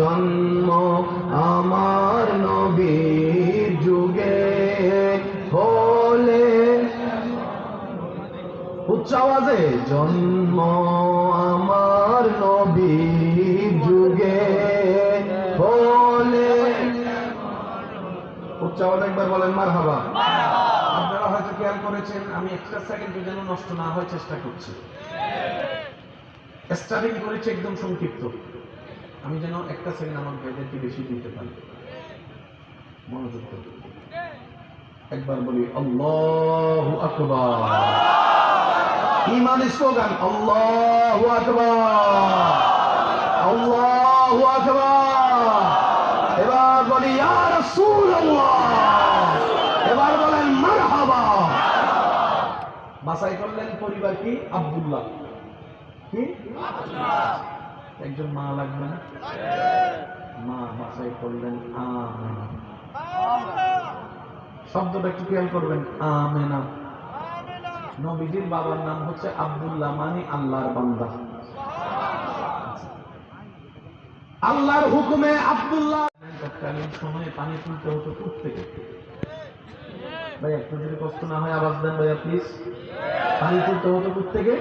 জন্ম আমার নবীর যুগে হলে। উচ্চ আওয়াজে, জন্ম আমার নবীর যুগে হলে। উচ্চ আওয়াজে একবার বলেন মার হাবা আপনারা হয়তো খেয়াল করেছেন, আমি একটা সেকেন্ড যেন নষ্ট না হয় চেষ্টা করছি। স্টার্টিং করেছি একদম সংক্ষিপ্ত। আমি যেন একটা সেকেন্ড আমার ভাইদেরকে বেশি দিতে পারি। মনোযোগ একবার বলি, আল্লাহু আকবার। ইমান স্লোগান, আল্লাহু আকবার। আল্লাহু আকবার। এবার বলি রাসূলুল্লাহ। এবার বলেন, মারহাবা। বাসাই করলেন পরিবার কি? আব্দুল্লাহ। কি? একজন মা লাগবে না? মা বাসাই করলেন, আমেনা। শব্দটা একটু খেয়াল করবেন, আমেনা। নবীজির বাবার নাম হচ্ছে আব্দুল্লাহ মানে আল্লাহর বান্দা। আল্লাহর হুকুমে আব্দুল্লাহ সময়ে পানি তুলতে হতো কূপ থেকে ভাই, একটু যদি কষ্ট না হয়, আওয়াজ দেন ভাইয়া প্লিজ পানি তুলতে হতো কূপ থেকে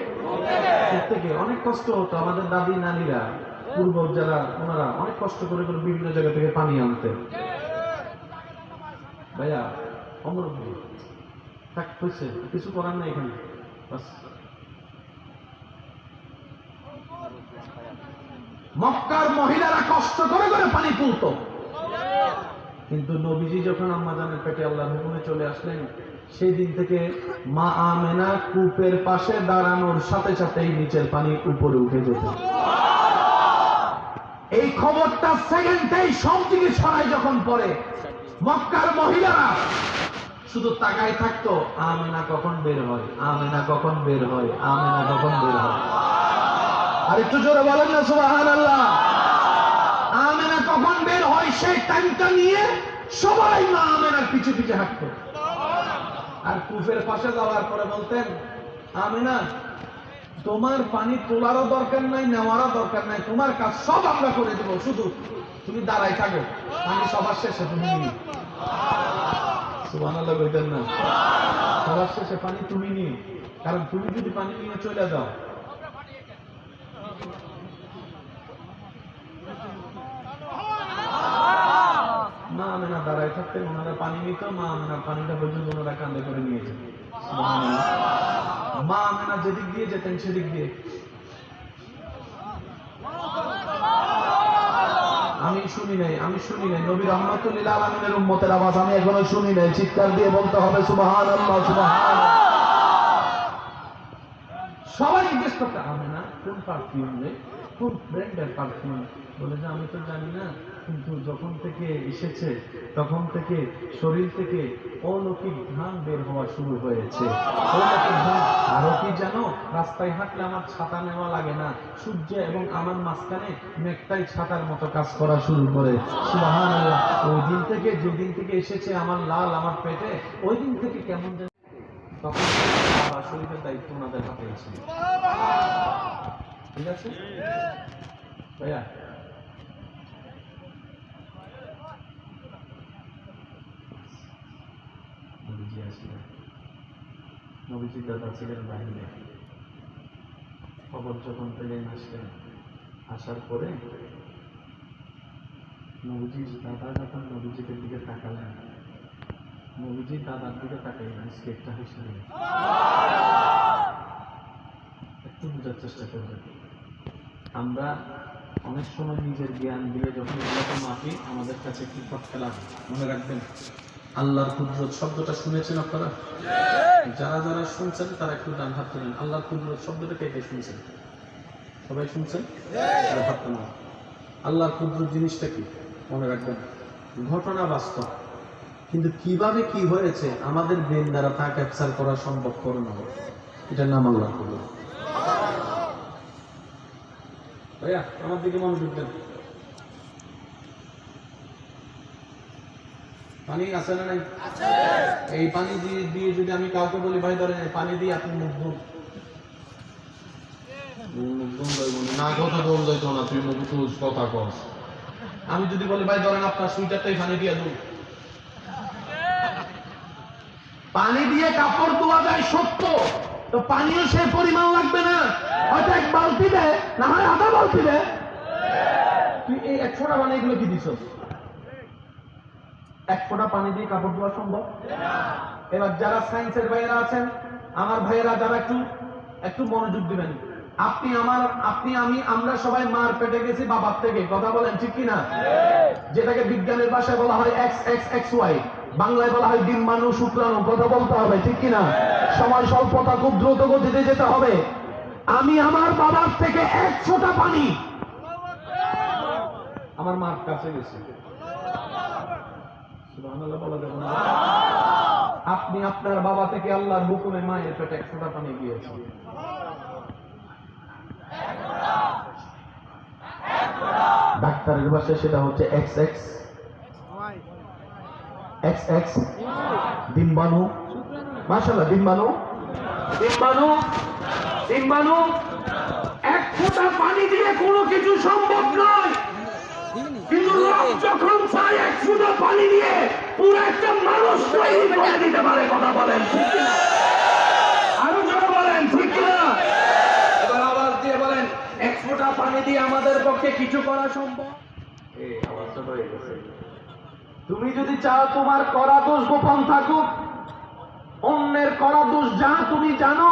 থেকে অনেক কষ্ট হতো আমাদের দাদি নানিরা, পূর্ব যারা ওনারা অনেক কষ্ট করে করে বিভিন্ন জায়গা থেকে পানি আনতেন। ভাইয়া অমর হয়েছে। কিছু করার নাই এখানে। মক্কার মহিলারা কষ্ট করে করে পানি তুলতো। কিন্তু নবীজি যখন আম্মাজানের পেটে আল্লাহর হুকুমে চলে আসলেন, সেই দিন থেকে মা আমেনা কূপের পাশে দাঁড়ানোর সাথে সাথেই নিচের পানি উপরে উঠে যেত। এই খবরটা সেকেন্ডেই সব দিকে ছড়ায় যখন পড়ে। মক্কার মহিলারা শুধু তাকায় থাকতো, আমেনা কখন বের হয়? আমেনা কখন বের হয়? আমেনা কখন বের হয়? আর একটু জোরে বলেন না আল্লাহ আমেনা কখন বের হয় সেই টাইমটা নিয়ে সবাই মা আমেনার পিছে পিছে হাঁটতো। আর কুফের পাশে যাওয়ার পরে বলতেন, আমেনা, তোমার পানি তোলারও দরকার নাই, নেওয়ারও দরকার নাই, তোমার কাজ সব আমরা করে দেবো, শুধু তুমি দাঁড়াই থাকো পানি সবার শেষে তুমি নিয়ে সুবহানাল্লাহ কইতেন না। সবার শেষে পানি তুমি নিয়ে কারণ তুমি যদি পানি নিয়ে চলে যাও মা আমেনা দাঁড়ায় থাকতেন ওনারা পানি নিত, মা পানিটা পর্যন্ত ওনারা কান্দে করে নিয়ে যেত মা আমেনা যেদিক দিয়ে যেতেন, সেদিক দিয়ে। আমি শুনি নাই, আমি শুনি নাই। নবী রহমতুল্লাহ আলমিনের আওয়াজ আমি এখনও শুনি নাই। চিৎকার দিয়ে বলতে হবে সুবাহান আল্লাহ সুবাহান সবাই জিজ্ঞেস করতে হবে না কোন পারফিউম রে? কোন ব্র্যান্ডের পারফিউম? বলে যে, আমি তো জানি না। কিন্তু যখন থেকে এসেছে, তখন থেকে শরীর থেকে অলৌকিক ঘ্রাণ বের হওয়া শুরু হয়েছে। অলৌকিক আরও কি জানো? রাস্তায় হাঁটলে আমার ছাতা নেওয়া লাগে না। সূর্য এবং আমার মাঝখানে মেঘটাই ছাতার মতো কাজ করা শুরু করে। ওই দিন থেকে যেদিন থেকে এসেছে আমার লাল আমার পেটে, ওই দিন থেকে কেমন যেন তখন শরীরের দায়িত্ব ওনাদের হাতে ছিল। ঠিক আছে? ভাইয়া নবীজি দাদা ছিলেন বাহিরে খবর যখন পেলেন আসলেন, আসার পরে দাদা যখন নবীজিদের দিকে তাকালেন নবীজির দাদার দিকে একটু বোঝার চেষ্টা করবেন। আমরা অনেক সময় নিজের জ্ঞান দিয়ে যখন এগুলোকে আমাদের কাছে কি ফটকা লাগে মনে রাখবেন আল্লাহর কুদরত শব্দটা শুনেছেন আপনারা? যারা যারা শুনছেন তারা একটু ডান হাত তুলেন। আল্লাহর কুদরত শব্দটা কে কে শুনছেন? সবাই শুনছেন? হাত তুলুন। আল্লাহর কুদরত জিনিসটা কি? মনে রাখবেন ঘটনা বাস্তব। কিন্তু কীভাবে কি হয়েছে আমাদের ব্রেন দ্বারা তা ক্যাপচার করা সম্ভব করে না। এটার নাম আল্লাহর কুদরত। ভাইয়া আমার দিকে মনোযোগ দেন। পানি আছে না নাই? এই পানি দিয়ে দিয়ে যদি আমি কাউকে বলি ভাই ধরেন পানি দিয়ে আপনি মুখ ধুন। মুখ ধুন যাইব না। না কথা বল যাইতো না তুই মুখ ধুস কথা কস। আমি যদি বলি ভাই ধরেন আপনার সুইটারটাই পানি দিয়ে দেবো পানি দিয়ে কাপড় ধোয়া যায় সত্য তো পানিও সে পরিমাণ লাগবে না। হয়তো এক বালতি দেয় না হয় আধা বালতি দেয় তুই এই এক ফোঁটা পানি এগুলো কি দিছ এক ফোঁটা পানি দিয়ে কাপড় ধোয়া সম্ভব? এবার যারা সায়েন্সের ভাইয়েরা আছেন, আমার ভাইয়েরা যারা একটু একটু মনোযোগ দিবেন। আপনি আমার, আপনি, আমি, আমরা সবাই মার পেটে গেছি বাবার থেকে। কথা বলেন ঠিক কি না যেটাকে বিজ্ঞানের ভাষায় বলা হয় এক্স এক্স এক্স ওয়াই বাংলায় বলা হয় ডিম্বাণু, শুক্রাণু। কথা বলতে হবে, ঠিক কি না সময় স্বল্পতা খুব দ্রুত গতিতে যেতে হবে। আমি আমার বাবার থেকে এক ফোঁটা পানি। আমার মার কাছে গেছি সুবহানাল্লাহ বলা যাবে না। আপনি আপনার বাবা থেকে আল্লাহর হুকুমে মায়ের পেটে এক ফোঁটা পানি গিয়েছে ডাক্তারের ভাষায় সেটা হচ্ছে এক্স এক্স। X x. ডিম্বাণু মাশাল্লাহ ডিম্বাণু ডিম্বাণু ডিম্বাণু এক ফোঁটা পানি দিয়ে কোনো কিছু সম্ভব রব যখন চায় এক ফোঁটা পানি দিয়ে পুরো একটা মানুষ তৈরি করে দিতে পারে কথা বলেন। ঠিক কিনা? আরও জোরে বলেন ঠিক কিনা? এবার আওয়াজ দিয়ে বলেন এক ফোঁটা পানি দিয়ে আমাদের পক্ষে কিছু করা সম্ভব? এই আওয়াজটা হয়ে গেছে। তুমি যদি চাও তোমার করা দোষ গোপন থাকুক অন্যের করা দোষ যা তুমি জানো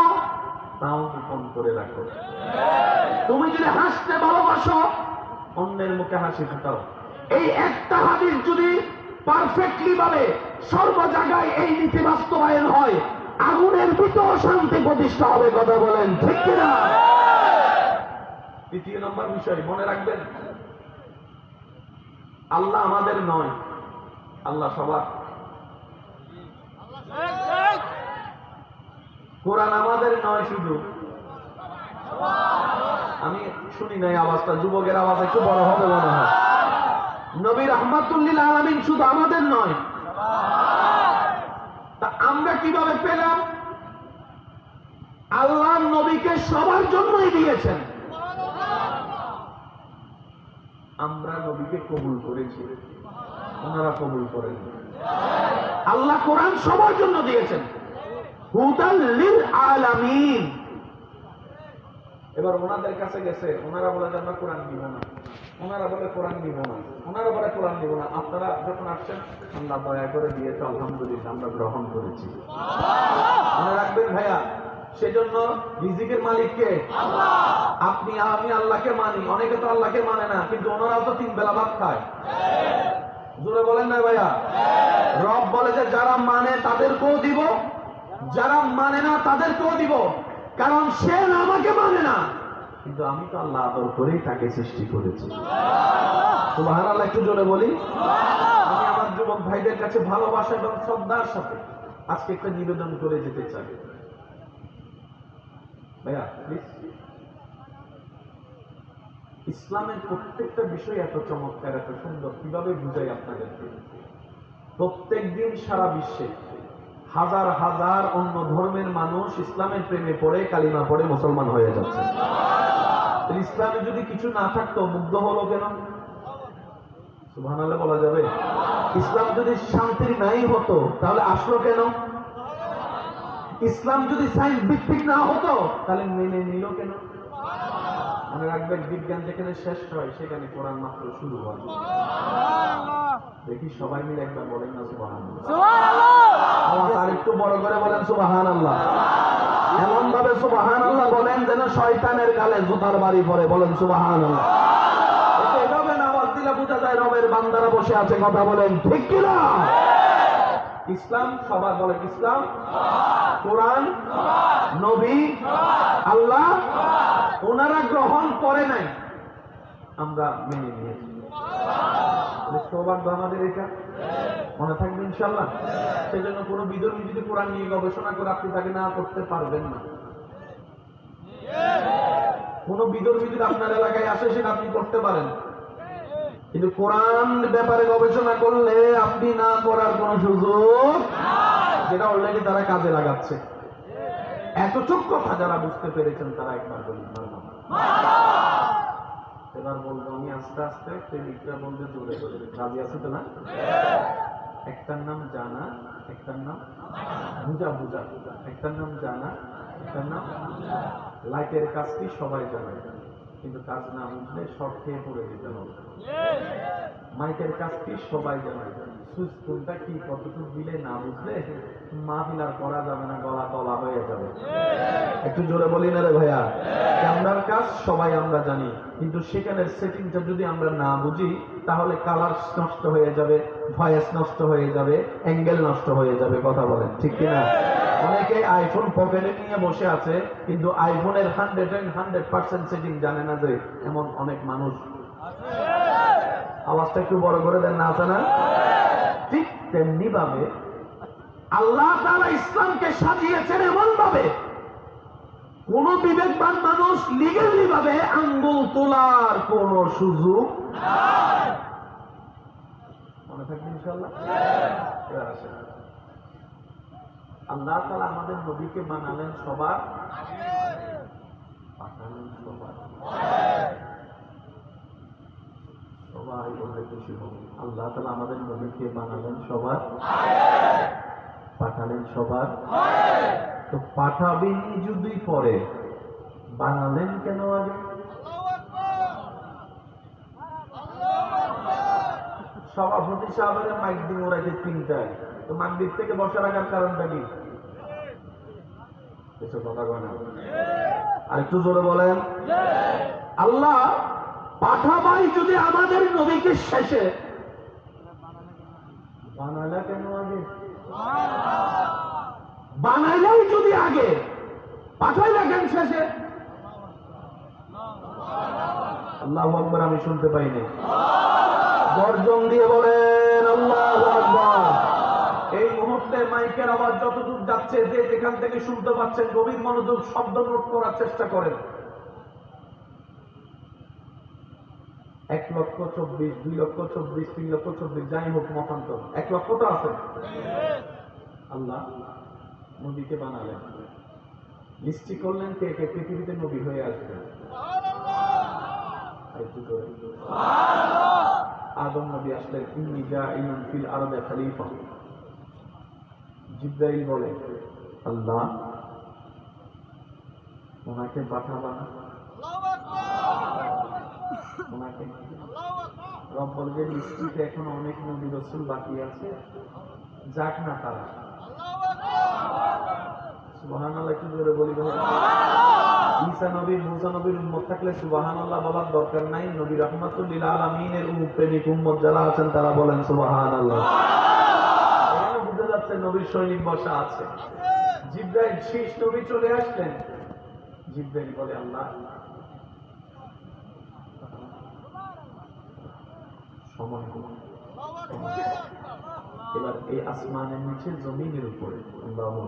তাও গোপন করে রাখো। তুমি যদি হাসতে ভালোবাসো অন্যের মুখে হাসি ফুটাও। এই একটা হাদিস যদি পারফেক্টলি ভাবে সর্ব জায়গায় এই নীতি বাস্তবায়ন হয় আগুনের ভিতর শান্তি প্রতিষ্ঠা হবে কথা বলেন ঠিক কিনা? দ্বিতীয় নম্বর বিষয় মনে রাখবেন আল্লাহ আমাদের নয় আল্লাহ সবার। কোরআন আমাদের নয় শুধু আমি শুনি নাই আওয়াজটা, যুবকের আওয়াজ একটু বড় হবে মনে হয়। নবী রহমাতুল্লিল আলমিন শুধু আমাদের নয়। তা আমরা কীভাবে পেলাম? আল্লাহ নবীকে সবার জন্যই দিয়েছেন। আমরা নবীকে কবুল করেছি। ওনারা কবুল করেন। আল্লাহ কোরআন সবার জন্য দিয়েছেন। হুদাল লিল আলামিন। এবার ওনাদের কাছে গেছে ওনারা বলে যে আমরা কোরআন দিব না। ওনারা বলে কোরআন দিব না। ওনারা বলে কোরআন দিব না। আপনারা যখন আসছেন আল্লাহ দয়া করে দিয়েছে আলহামদুলিল্লাহ আমরা গ্রহণ করেছি। মনে রাখবেন ভাইয়া সেজন্য রিজিকের মালিককে আপনি আমি আল্লাহকে মানি। অনেকে তো আল্লাহকে মানে না কিন্তু ওনারাও তো তিন বেলা ভাত খায়। জোরে বলেন না ভাইয়া। রব বলে যে যারা মানে তাদেরকেও দিব যারা মানে না তাদেরকেও দিব। কারণ সে আমাকে মানে না। কিন্তু আমি তো আল্লাহ আদর করেই তাকে সৃষ্টি করেছি। সুবাহ আল্লাহ একটু জোরে বলি। আমি আমার যুবক ভাইদের কাছে ভালোবাসা এবং শ্রদ্ধার সাথে আজকে একটা নিবেদন করে যেতে চাই। ভাইয়া প্লিজ ইসলামের প্রত্যেকটা বিষয় এত চমৎকার, এত সুন্দর, কীভাবে বুঝাই আপনাদেরকে? প্রত্যেক দিন সারা বিশ্বে হাজার হাজার অন্য ধর্মের মানুষ ইসলামের প্রেমে পড়ে, কালিমা পড়ে, মুসলমান হয়ে যাচ্ছে। ইসলামে যদি কিছু না থাকতো মুগ্ধ হলো কেন? সুবহানাল্লাহ বলা যাবে। ইসলাম যদি শান্তির নাই হতো তাহলে আসলো কেন? ইসলাম যদি সাইন্স ভিত্তিক না হতো তাহলে মেনে নিল কেন? মনে রাখবেন বিজ্ঞান যেখানে শেষ হয় সেখানে কোরআন মাত্র শুরু হয়। দেখি সবাই মিলে একবার বলেন না সুবাহান আওয়াজ আর একটু বড় করে বলেন সুবাহান আল্লাহ এমন ভাবে সুবাহান আল্লাহ বলেন শয়তানের গালে জুতার বাড়ি পড়ে বলেন সুবাহান আওয়াজ দিলে যায় রবের বান্দারা বসে আছে, কথা বলেন, ঠিক কিনা? ইসলাম সবার ইসলাম? কোরআন? নবী? আল্লাহ? ওনারা গ্রহণ করে নাই। আমরা মেনে নিয়েছি। সৌভাগ্য আমাদের এটা? মনে থাকবে ইনশাল্লাহ? সেজন্য কোনো বিধর্মী যদি কোরআন নিয়ে গবেষণা করে আপনি তাকে না করতে পারবেন না। কোন বিধর্মী যদি আপনার এলাকায় আসে, সেটা আপনি করতে পারেন। কিন্তু কোরআন ব্যাপারে গবেষণা করলে আপনি না করার কোন সুযোগ যেটা অলরেডি তারা কাজে লাগাচ্ছে। এতটুক কথা যারা বুঝতে পেরেছেন, তারা একবার বলি এবার বলব, আমি আস্তে আস্তে প্রেমিকরা বলবে জোরে জোরে রাজি আছে তো না? একটার নাম জানা, একটার নাম বুঝা বুঝা। একটার নাম জানা, একটার নাম লাইটের কাজটি সবাই জানে, কিন্তু কাজ না বুঝলে শর্ট খেয়ে পড়ে যেতে হবে। মাইকের কাজটি সবাই জানে, সুইচ কোনটা কি, কতটুকু দিলে না বুঝলে মাহফিল আর করা যাবে না, গলা তলা হয়ে যাবে। একটু জোরে বলি না রে ভাইয়া? ক্যামেরার কাজ সবাই আমরা জানি, কিন্তু সেখানে সেটিংটা যদি আমরা না বুঝি, তাহলে কালার নষ্ট হয়ে যাবে, ভয়েস নষ্ট হয়ে যাবে, অ্যাঙ্গেল নষ্ট হয়ে যাবে, কথা বলেন, ঠিক কিনা? অনেকে আইফোন পকেটে নিয়ে বসে আছে, কিন্তু আইফোনের hundred and hundred percent setting জানে না যে এমন অনেক মানুষ। আওয়াজটা একটু বড় করে দেন না, আছে না? ঠিক তেমনি ভাবে আল্লাহ তাআলা ইসলামকে সাজিয়েছেন এমন ভাবে কোন বিবেকবান মানুষ লিগেলি ভাবে আঙ্গুল তোলার কোন সুযোগ মনে থাকবে ইনশাল্লাহ। আল্লাহ তাআলা আমাদের নবীকে বানালেন সবার? পাঠালেন সবার। সবাই বলতে খুশি হবে। আল্লাহ তাআলা আমাদের নবীকে বানালেন সবার? পাঠালেন সবার? তো পাঠাবেন যদি পরে। বানালেন কেন আগে? সভাপতি সাহেবের মাইক দিন যে তিনটায় তো মাগদিক থেকে বসে রাখার কারণটা কি? কিছু কথা কয় না। আর একটু জোরে বলেন। আল্লাহ পাঠাবাই যদি আমাদের নবীকে শেষে। বানাইলা কেন আগে? বানাইলাই যদি আগে। পাঠাইলা কেন শেষে? আল্লাহ আকবর, আমি শুনতে পাইনি। গর্জন দিয়ে আকবর এই মুহূর্তে মাইকের আওয়াজ যতদূর যাচ্ছে যে যেখান থেকে শুনতে পাচ্ছেন গভীর মনোযোগ শব্দ নোট করার চেষ্টা করেন। এক লক্ষ চব্বিশ দুই লক্ষ চব্বিশ তিন লক্ষ চব্বিশ যাই হোক মতান্তর। এক লক্ষ তো আছে? আল্লাহ নবীকে বানালেন। মিষ্টি করলেন কে কে? পৃথিবীতে নবী হয়ে আসবে। আদম নবী আসলেন ইন্নি জাইলুন ফিল আরদে খলিফা। জিব্রাইল বলে, আল্লাহ, ওনাকে পাঠাবা না? ওনাকে অনেক রসুল বাকি আছে, যাক না তারা। ঈসা মুসা নবীর উম্মত থাকলে দরকার নাই। নবী রহমাতুল্লিল আলমিনের উম্মত যারা আছেন তারা বলেন সুবাহান আল্লাহ এখানে বুঝা যাচ্ছে নবীর সৈনিক বসা আছে জিব্রাইল, শেষ নবী চলে আসলেন জিব্রাইল বলে, আল্লাহ, সময়। এবার এই আসমানের নিচে জমিনের উপরে আল্লাহু।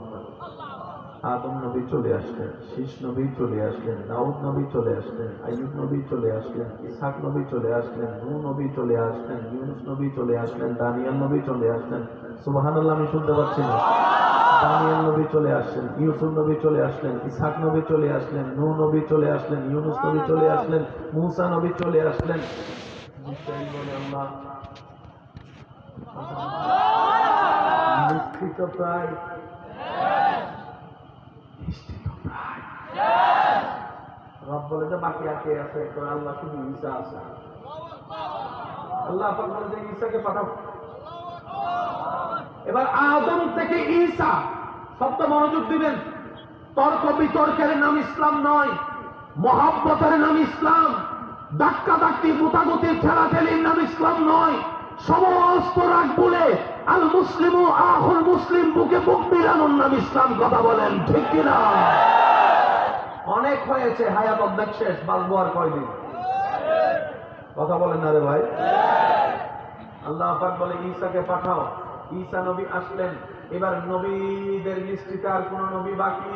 আদম নবী চলে আসলেন শীষ নবী চলে আসলেন দাউদ নবী চলে আসলেন আইয়ুব নবী চলে আসলেন ইসহাক নবী চলে আসলেন নূহ নবী চলে আসলেন ইউনুস নবী চলে আসলেন দানিয়াল নবী চলে আসলেন সুবহানাল্লাহ আমি শুনতে পাচ্ছি না দানিয়াল নবী চলে আসলেন ইউসুফ নবী চলে আসলেন ইসহাক নবী চলে আসলেন নূহ নবী চলে আসলেন ইউনুস নবী চলে আসলেন মূসা নবী চলে আসলেন বলে আল্লাহ প্রায় নিশ্চিত প্রায় রব বলে যে বাকি আকে আছে? তো আল্লাহ শুধু ঈসা আছে। আল্লাহ পাক বলে যে ঈসাকে পাঠাও। এবার আদম থেকে ঈসা সবটা মনোযোগ দিবেন। তর্ক বিতর্কের নাম ইসলাম নয়, মহাব্বতের নাম ইসলাম। ধাক্কা ধাক্কি গুতাগুতির ঠেলাঠেলির নাম ইসলাম নয়। সমস্ত রাগ বলে আল মুসলিম ও আহুল মুসলিম বুকে বুক মিলানোর নাম ইসলাম কথা বলেন, ঠিক কিনা? অনেক হয়েছে হায়াত অর্ধেক শেষ, বাঁচবো আর কয়দিন? কথা বলেন না রে ভাই। আল্লাহ পাক বলে, ঈসাকে পাঠাও। ঈসা নবী আসলেন। এবার নবীদের লিস্টিতে আর কোন নবী বাকি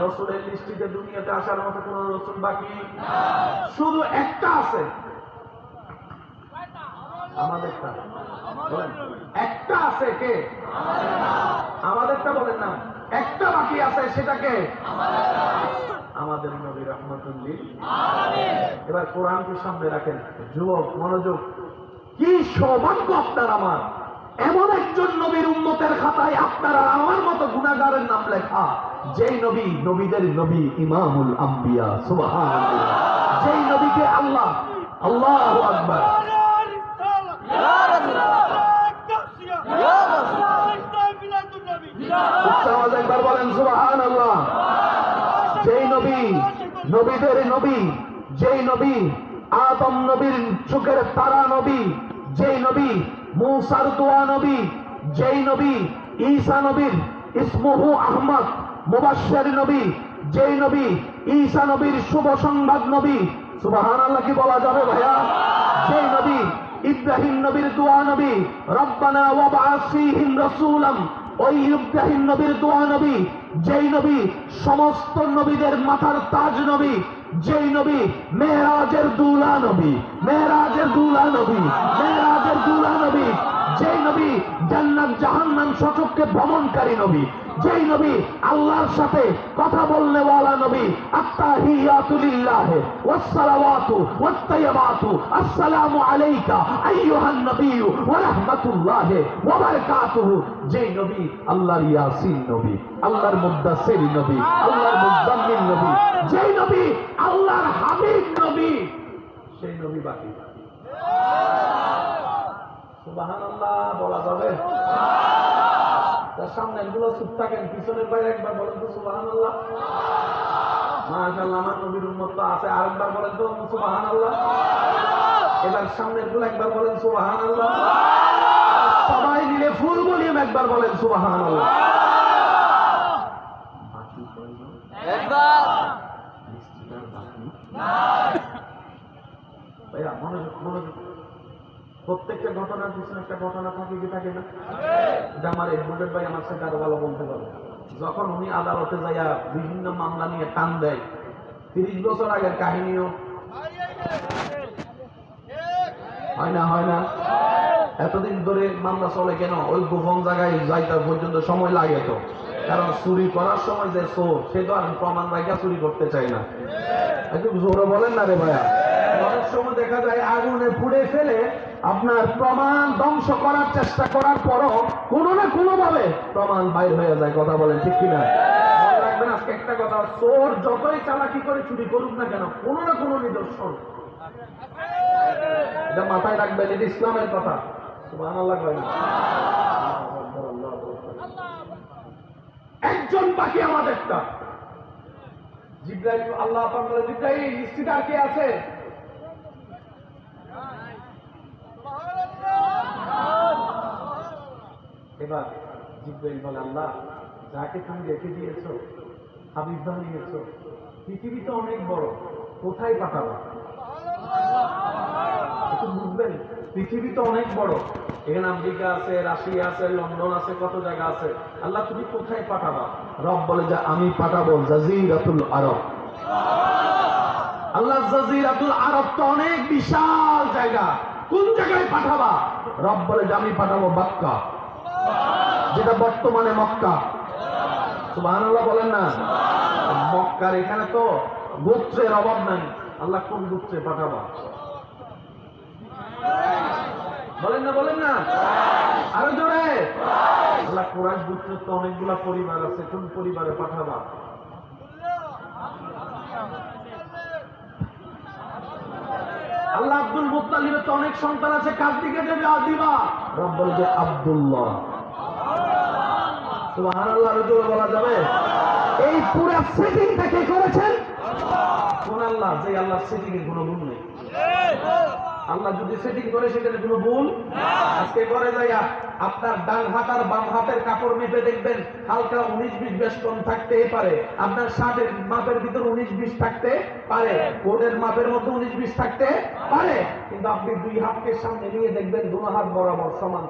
রসুলের লিস্টিতে দুনিয়াতে আসার মতো কোন রসুল বাকি শুধু একটা আছে। আমাদেরটা। একটা আছে কে? আমাদেরটা বলেন না। একটা বাকি আছে সেটাকে আমাদের নবী রহমতুল্লিল এবার কোরআনকে সামনে রাখেন। যুবক মনোযোগ। কি সৌভাগ্য আপনার আমার। এমন একজন নবীর উম্মতের খাতায় আপনার আমার মতো গুণাগারের নাম লেখা। যেই নবী নবীদের নবী ইমামুল আম্বিয়া সুবহানাল্লাহ। যেই নবীকে আল্লাহ আল্লাহ আকবার উচ্চ আওয়াজে একবার বলেন সুবহানাল্লাহ যেই নবী নবীদের নবী, যেই নবী আদম নবীর চোখের তারা নবী, যেই নবী মূসার দোয়া নবী, যেই নবী ঈসা নবীর ইসমুহু আহমদ মুবাশশির নবী, যেই নবী ঈসা নবীর শুভ সংবাদ নবী। সুবহানাল্লাহ, কি বলা যাবে ভাইয়া? যেই নবী ইব্রাহিম নবীর দোয়া নবী, রব্বানা ওয়াবআস ফীহিম রাসূলাম, ওই ইব্রাহিম নবীর দোয়া নবী যেই নবী, সমস্ত নবীদের মাথার তাজ নবী, যেই নবী মেহরাজের দুলা নবী মেহরাজের দুলা নবী মেহরাজের দুলা নবী। যেই নবী জান্নাত জাহান্নাম সচককে ভ্রমণকারী নবী, যেই নবী আল্লাহর সাথে কথা বলনে ওয়ালা নবী আত্তাহিয়াতু লিল্লাহ ওয়াসসালাওয়াতু ওয়াত্তাইয়াবাতু আসসালামু আলাইকা আইয়ুহান নবী ওয়া রাহমাতুল্লাহ ওয়া বারাকাতুহু। যেই নবী আল্লাহর ইয়াসিন নবী, আল্লাহর মুদ্দাসির নবী, আল্লাহর মুজাম্মিল নবী, যেই নবী আল্লাহর হাবিব নবী, সেই নবী বাকি বলা যাবে। সামনে গুলো চুপ থাকেন পিছনের বাইরে একবার বলেন তো সুবাহান আল্লাহ মাশাল্লাহ আমার নবীর উন্মত আছে আরেকবার বলেন তো সুবাহান আল্লাহ এবার সামনেরগুলো একবার বলেন সুবাহান আল্লাহ সবাই মিলে ফুল বলিয়ে একবার বলেন সুবাহান আল্লাহ মনোযোগ মনোযোগ প্রত্যেকটা ঘটনার পিছনে একটা ঘটনা থাকে কি থাকে না? যে আমার এডভোকেট ভাই আমার সাথে আরও ভালো বলতে পারবে যখন উনি আদালতে যাইয়া বিভিন্ন মামলা নিয়ে টান দেয় তিরিশ বছর আগের কাহিনীও। হয় না হয় না? এতদিন ধরে মামলা চলে কেন? ওই গোপন জায়গায় যাইতে পর্যন্ত সময় লাগে তো। কারণ চুরি করার সময় যে চোর সে তো আর প্রমাণ রাখা চুরি করতে চায় না। একটু জোরে বলেন না রে ভাইয়া। সময় দেখা যায়, আগুনে পুড়ে ফেলে আপনার প্রমাণ ধ্বংস করার চেষ্টা করার পরও কোনো না কোনো ভাবে প্রমাণ বাইর হয়ে যায়, কথা বলেন ঠিক কিনা? রাখবেন আজকে একটা কথা, চোর যতই চালাকি করে চুরি করুক না কেন, কোনো না কোনো নিদর্শন। এটা মাথায় রাখবেন, এটা ইসলামের কথা। একজন বাকি আমাদেরটা। জিব্রাইল, আল্লাহ জিব্রাইল লিস্টিটা কে আছে? এবার জিব্রাইল বলে, আল্লাহ, যাকে তুমি রেখে দিয়েছ, হাবিব বানিয়েছো পৃথিবী তো অনেক বড়, কোথায় পাঠাবা? বুঝবেন পৃথিবী তো অনেক বড়, এখানে আমেরিকা আছে, রাশিয়া আছে, লন্ডন আছে, কত জায়গা আছে। আল্লাহ, তুমি কোথায় পাঠাবা? রব বলে যে, আমি পাঠাবো জাজিরাতুল আরব। আল্লাহ, জাজিরাতুল আরব তো অনেক বিশাল জায়গা, কোন জায়গায় পাঠাবা? রব বলে যে, আমি পাঠাবো মক্কা যেটা বর্তমানে মক্কা। সুবহানাল্লাহ বলেন না? মক্কার এখানে তো গোত্রের অভাব নাই। আল্লাহ কোন গোত্রে পাঠাবা? বলেন না বলেন না? আরও জোরে। আল্লাহ কোরআন গোত্রের তো অনেকগুলা পরিবার আছে, কোন পরিবারে পাঠাবা? আল্লাহ আব্দুল মুত্তালিবের তো অনেক সন্তান আছে কার দিকে দেবে। দিবা রব বলে যে আব্দুল্লাহ। আল্লাহ যদি সেটিং করে, সেখানে কোনো ভুল আজকে করে যাইয়া আপনার ডান হাত আর বাম হাতের কাপড় মেপে দেখবেন, হালকা উনিশ বিশ বেশ কম থাকতেই পারে। আপনার শার্টের মাপের ভিতর উনিশ বিশ থাকতে পারে। কোটের মাপের মধ্যে উনিশ বিশ থাকতে পারে। কিন্তু আপনি দুই হাতকে সামনে নিয়ে দেখবেন দু হাত বরাবর সমান।